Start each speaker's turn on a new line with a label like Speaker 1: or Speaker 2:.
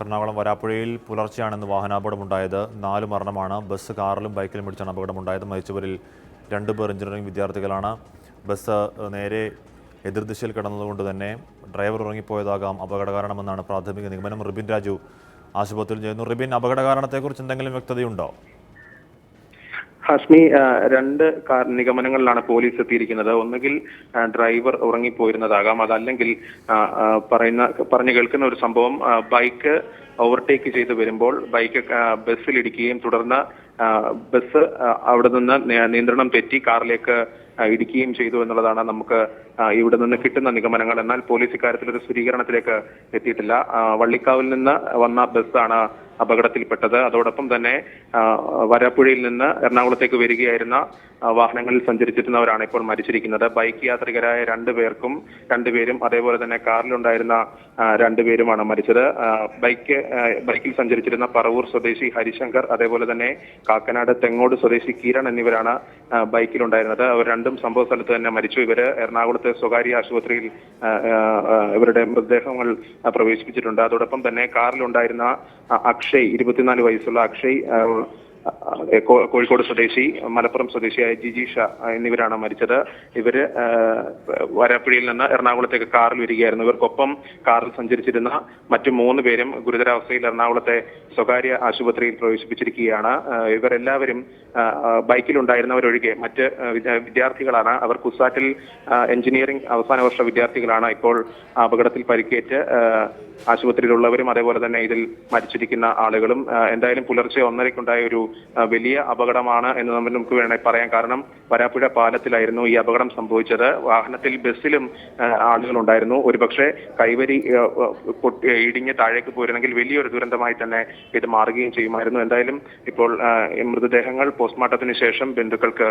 Speaker 1: എറണാകുളം വരാപ്പുഴയിൽ പുലർച്ചെയാണ് ഇന്ന് വാഹനാപകടമുണ്ടായത്. നാല് മരണമാണ്. ബസ് കാറിലും ബൈക്കിലും ഇടിച്ചാണ് അപകടമുണ്ടായത്. മരിച്ചവരിൽ രണ്ട് പേർ എഞ്ചിനീയറിംഗ് വിദ്യാർത്ഥികളാണ്. ബസ് നേരെ എതിർദിശയിൽ കിടന്നതുകൊണ്ട് തന്നെ ഡ്രൈവർ ഉറങ്ങിപ്പോയതാകാം അപകട കാരണമെന്നാണ് പ്രാഥമിക നിഗമനം. റിബിൻ രാജു ആശുപത്രിയിൽ ചെയ്യുന്നു റിബിൻ അപകട കാരണത്തെക്കുറിച്ച് എന്തെങ്കിലും വ്യക്തതയുണ്ടോ?
Speaker 2: ഹാഷ്മി രണ്ട് നിഗമനങ്ങളിലാണ് പോലീസ് എത്തിയിരിക്കുന്നത്. ഒന്നുകിൽ ഡ്രൈവർ ഉറങ്ങിപ്പോയിരുന്നതാകാം. അതല്ലെങ്കിൽ പറയുന്ന പറഞ്ഞു കേൾക്കുന്ന ഒരു സംഭവം ബൈക്ക് ഓവർടേക്ക് ചെയ്ത് വരുമ്പോൾ ബൈക്ക് ബസ്സിലിടിക്കുകയും തുടർന്ന് ബസ് അവിടെ നിന്ന് നിയ- നിയന്ത്രണം തെറ്റി കാറിലേക്ക് ഇടിക്കുകയും ചെയ്തു എന്നുള്ളതാണ് നമുക്ക് ഇവിടെ നിന്ന് കിട്ടുന്ന നിഗമനങ്ങൾ. എന്നാൽ പോലീസ് ഇക്കാര്യത്തിൽ ഒരു സ്ഥിരീകരണത്തിലേക്ക് എത്തിയിട്ടില്ല. വള്ളിക്കാവിൽ നിന്ന് വന്ന ബസ്സാണ് അപകടത്തിൽപ്പെട്ടത്. അതോടൊപ്പം തന്നെ വരപ്പുഴയിൽ നിന്ന് എറണാകുളത്തേക്ക് വരികയായിരുന്ന വാഹനങ്ങളിൽ സഞ്ചരിച്ചിരുന്നവരാണ് ഇപ്പോൾ മരിച്ചിരിക്കുന്നത്. ബൈക്ക് യാത്രികരായ രണ്ടു പേർക്കും രണ്ടുപേരും അതേപോലെ തന്നെ കാറിലുണ്ടായിരുന്ന രണ്ടുപേരുമാണ് മരിച്ചത്. ബൈക്ക് ബൈക്കിൽ സഞ്ചരിച്ചിരുന്ന പറവൂർ സ്വദേശി ഹരിശങ്കർ അതേപോലെ തന്നെ കാക്കനാട് തെങ്ങോട് സ്വദേശി കിരൺ എന്നിവരാണ് ബൈക്കിലുണ്ടായിരുന്നത്. അവർ രണ്ടും സംഭവ സ്ഥലത്ത് തന്നെ മരിച്ചു. ഇവർ എറണാകുളത്തെ സ്വകാര്യ ആശുപത്രിയിൽ ഇവരുടെ മൃതദേഹങ്ങൾ പ്രവേശിപ്പിച്ചിട്ടുണ്ട്. അതോടൊപ്പം തന്നെ കാറിലുണ്ടായിരുന്ന അക്ഷയ് ഇരുപത്തിനാല് വയസ്സുള്ള അക്ഷയ് കോഴിക്കോട് സ്വദേശി മലപ്പുറം സ്വദേശിയായ ജിജീഷ എന്നിവരാണ് മരിച്ചത്. ഇവർ വരാപ്പുഴയിൽ നിന്ന് എറണാകുളത്തേക്ക് കാറിൽ വരികയായിരുന്നു. ഇവർക്കൊപ്പം കാറിൽ സഞ്ചരിച്ചിരുന്ന മറ്റു മൂന്ന് പേരും ഗുരുതരാവസ്ഥയിൽ എറണാകുളത്തെ സ്വകാര്യ ആശുപത്രിയിൽ പ്രവേശിപ്പിച്ചിരിക്കുകയാണ്. ഇവരെല്ലാവരും ബൈക്കിലുണ്ടായിരുന്നവരൊഴികെ മറ്റ് വിദ്യാർത്ഥികളാണ്. അവർ കുസാറ്റിൽ എഞ്ചിനീയറിംഗ് അവസാന വർഷ വിദ്യാർത്ഥികളാണ് ഇപ്പോൾ അപകടത്തിൽ പരിക്കേറ്റ്. ആശുപത്രിയിലുള്ളവരും അതേപോലെ തന്നെ ഇതിൽ മരിച്ചിരിക്കുന്ന ആളുകളും. എന്തായാലും പുലർച്ചെ ഒന്നരയ്ക്കുണ്ടായ ഒരു വലിയ അപകടമാണ് എന്ന് നമുക്ക് വേണേൽ പറയാം. കാരണം വരാപ്പുഴ പാലത്തിലായിരുന്നു ഈ അപകടം സംഭവിച്ചത്. വാഹനത്തിൽ ബസ്സിലും ആളുകൾ ഉണ്ടായിരുന്നു ഒരുപക്ഷെ കൈവരി ഇടിഞ്ഞ് താഴേക്ക് പോയിരുന്നെങ്കിൽ വലിയൊരു ദുരന്തമായി തന്നെ ഇത് മാറുകയും ചെയ്യുമായിരുന്നു. എന്തായാലും ഇപ്പോൾ മൃതദേഹങ്ങൾ പോസ്റ്റ്മോർട്ടത്തിന് ശേഷം ബന്ധുക്കൾക്ക്